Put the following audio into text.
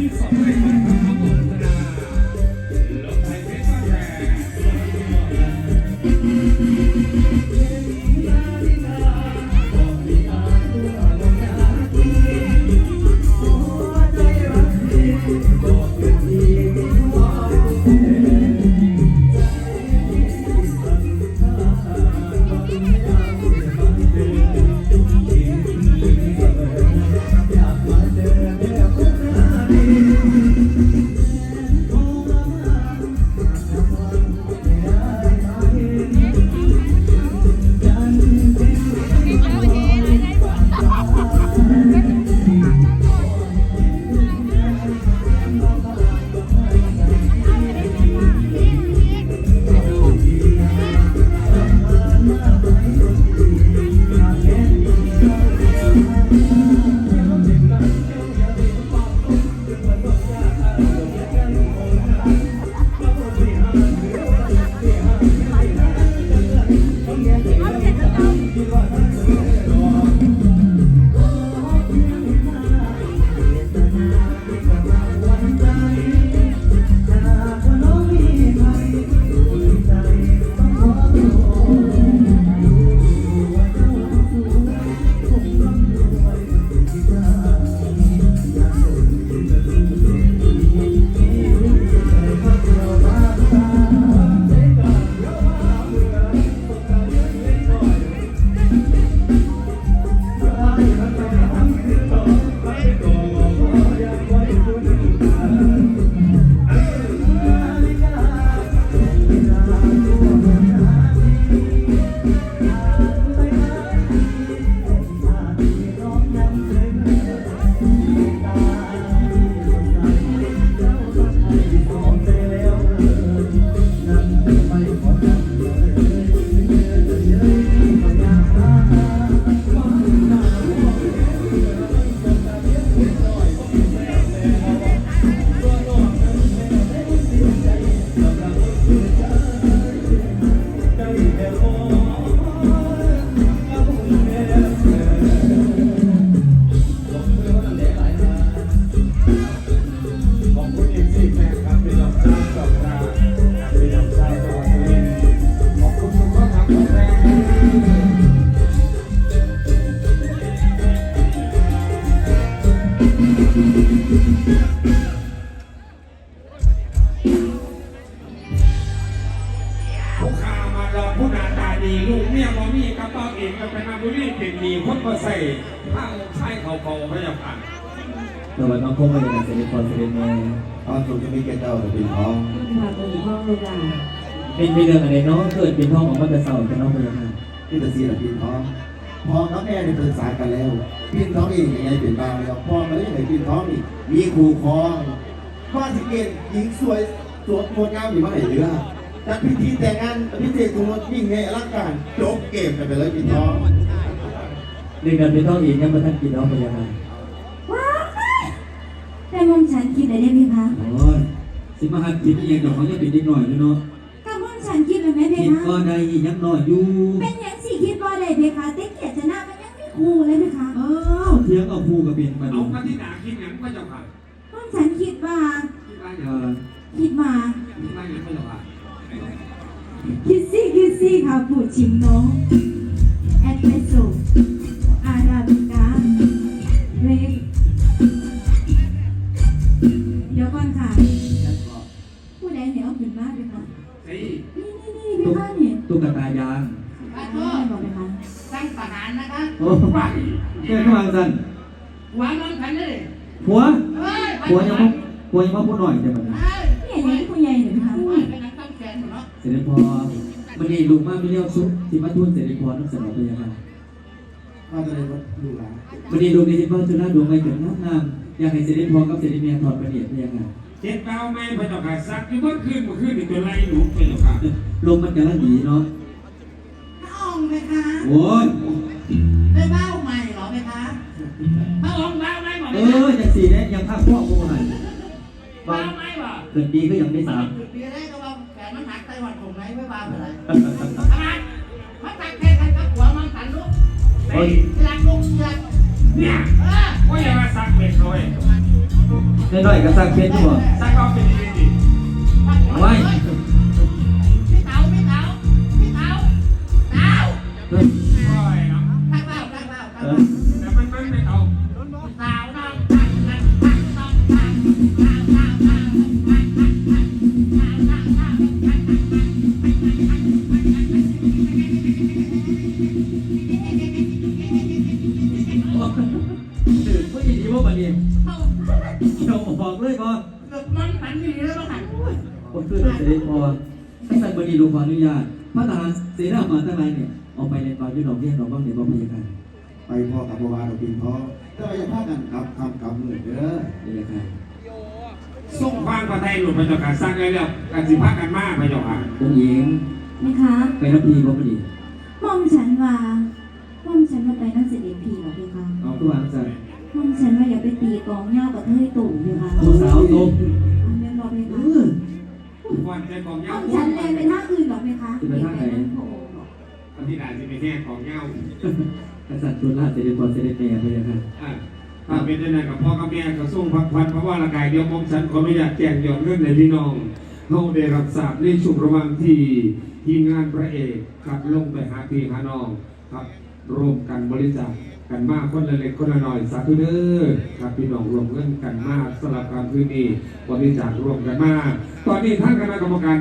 你早睡了吗？ ผู้นีลูกเมียบ่มีกระเป๋าเองก็เป็นอาบุรีเป็นหนีคนก็ใส่ข้างใช้เขาเขาพยาบาลแต่ว่าน้องคงไม่ได้เสด็จพอเสด็จแม่ตอนสุดจะมีแก่เจ้าแต่เป็นท้องค่ะเป็นห้องเวลาเป็นมีเรื่องอะไรเนาะเกิดเป็นท้องของมันจะเศร้าจะน้องพยาค่ะที่ตะซีแต่เป็นท้องพอน้องแม่ได้ปรึกษากันแล้วพินท้องเองยังไงเป็นบ้างแล้วพ่อมาได้ยังไงพินท้องอีกมีครูคองข้อสิเกตหญิงสวยสวยงดงามอยู่เมาไหนเรือ จัดพิธีแต่งงานพิเศษของรถยิ่งใหญ่อลังการจบเกมกันไปเลยพินท้องเรื่องการเป็นท้องเองยังมาทันกินน้องพยาค่ะว้าวแต่มุมฉันคิดอะไรได้ไหมคะโอ้ยสิมาหัดกินเองเดี๋ยวเขาจะเป็นเด็กหน่อยเนาะกับมุมฉันคิดเลยไหมเพกินคะก็ได้ยังน้อยอยู่เป็นอย่างสี่คิดว่าอะไรเพคะเต็กเกียรติชนะมันยังไม่คู่เลยเพคะอ้าวเทียงเอาคู่กับเป็นมาเอาดูมาที่หนาคิดอย่างพระเจ้าค่ะมุมฉันคิดว่าคิดว่าอเอย่างอคิดมาคิดว่าอย่างพระเจ้าค่ะ คิดซี่คิดซี่ค่ะปูชิมโนแอสเปรสโซอาราบิก้าเรกเดี๋ยวก่อนค่ะ ผู้ใดเหนียวขึ้นมากเลยคะสินี่นี่นี่พี่ข้าเนี่ยตุ๊กตายางไม่บอกเลยคะสร้างประหารนะคะโอ้ไปแค่ข้างสั่นหัวมันพันเลยผัวเฮ้ยผัวยังมาผัวยังมาพูดหน่อยเดี๋ยวมันเฮ้ยนี่ เนาะเสด็จพอมันนี่ลูกมาไม่เลี้ยวซุปที่มาทุ่นเสด็จพอต้องเสด็จพยาค่ะมาจะได้ว่าดูหลานมันนี่ลูกในที่พ่อจุฬาดวงไม่เกิดงามงามอยากให้เสด็จพอกับเสด็จเมียถอดประเดียดพยาค่ะเจ็ดเก้าแม่พระเจ้าค่ะซักที่เมื่อคืนเมื่อคืนนี่ตัวไรหนูพระเจ้าค่ะลมมันกำลังดีเนาะพระองค์ไหมคะโอ้ยได้เบ้าใหม่เหรอไหมคะพระองค์บ้าไหมบอกเอเลยอจากสี่เนี่ยยังภาคพ่อกูหันบ้าไหมวะเกิดดีก็ยังไม่สามจุดเบียร์ได้ก็ว่าแขน มันหักไต้หวันผมไหนไม่บ้าอะไรทำไมมันตักแค่กันกับหัวมันขันลูกเฮ้ยหลังลงหลังเนี่ยเออว่าอย่ามาซักเป็นเขาเองน้อยๆก็สร้างเพชรด้วยซักเขาเป็นดีดีไว้ ทักทักตื่นเพื่อยินดีว่าบัดนี้เจ้าบอกเลยพอเกือบมันฝันอยู่แล้วต้องหันผมคือเสด็จพอตั้งแต่บัดนี้ลูกขออนุญาตพระทหารเสนามาทั้งหลายเนี่ยออกไปในตอนยุโรปเรียกเราบ้างในบ่พยาค่ะไปพ่อกับพ่อวาเราเป็นท้องแต่ว่าอย่าพากันกลับคำกำเลยเด้อพยาค่ะ ส่งฟังประเทศหลุดพระเจ้าค่ะซักเลยแล้วกันสิพักกันมากพระเจ้าค่ะองค์หญิงนะคะ ไปรับพีบ่พอดีมอมฉันว่าม่อมฉันว่าไปนั่งเสด็จพี่หรอเพคะเอาตัววางสั่นม่อมฉันว่าอย่าไปตีกองเหย้ากับเธอตู่เพคะผู้สาวตกอันนี้บอกเพเอคะอวันใจของม่เงาอมฉันแลไปทางอื่นหรอเพคะพระองค์บอกอันที่ไหนสิเป็นแง่ของเงากษัตริย์ตุลาเสด็จพอเสด็จแม่พยาค่ะอ่า ถ้าเป็นได้ไหนกับพ่อกับแม่ก็ส่งพักพันเพราะว่าร่างกายเดียวมองฉันขออนุญาตแจ้งยอดเงินในพี่น้องเขาได้รับทราบในช่วงระหว่างที่ทีมงานพระเอกขับลงไปหาพี่หาน้องครับร่วมกันบริจาคกันมากคนละเล็กคนละน้อยสาธุเด้อครับพี่น้องรวมเงินกันมากสำหรับการคืนนี้บริจาครวมกันมาก ตอนนี้ท่านคณะกรรมการ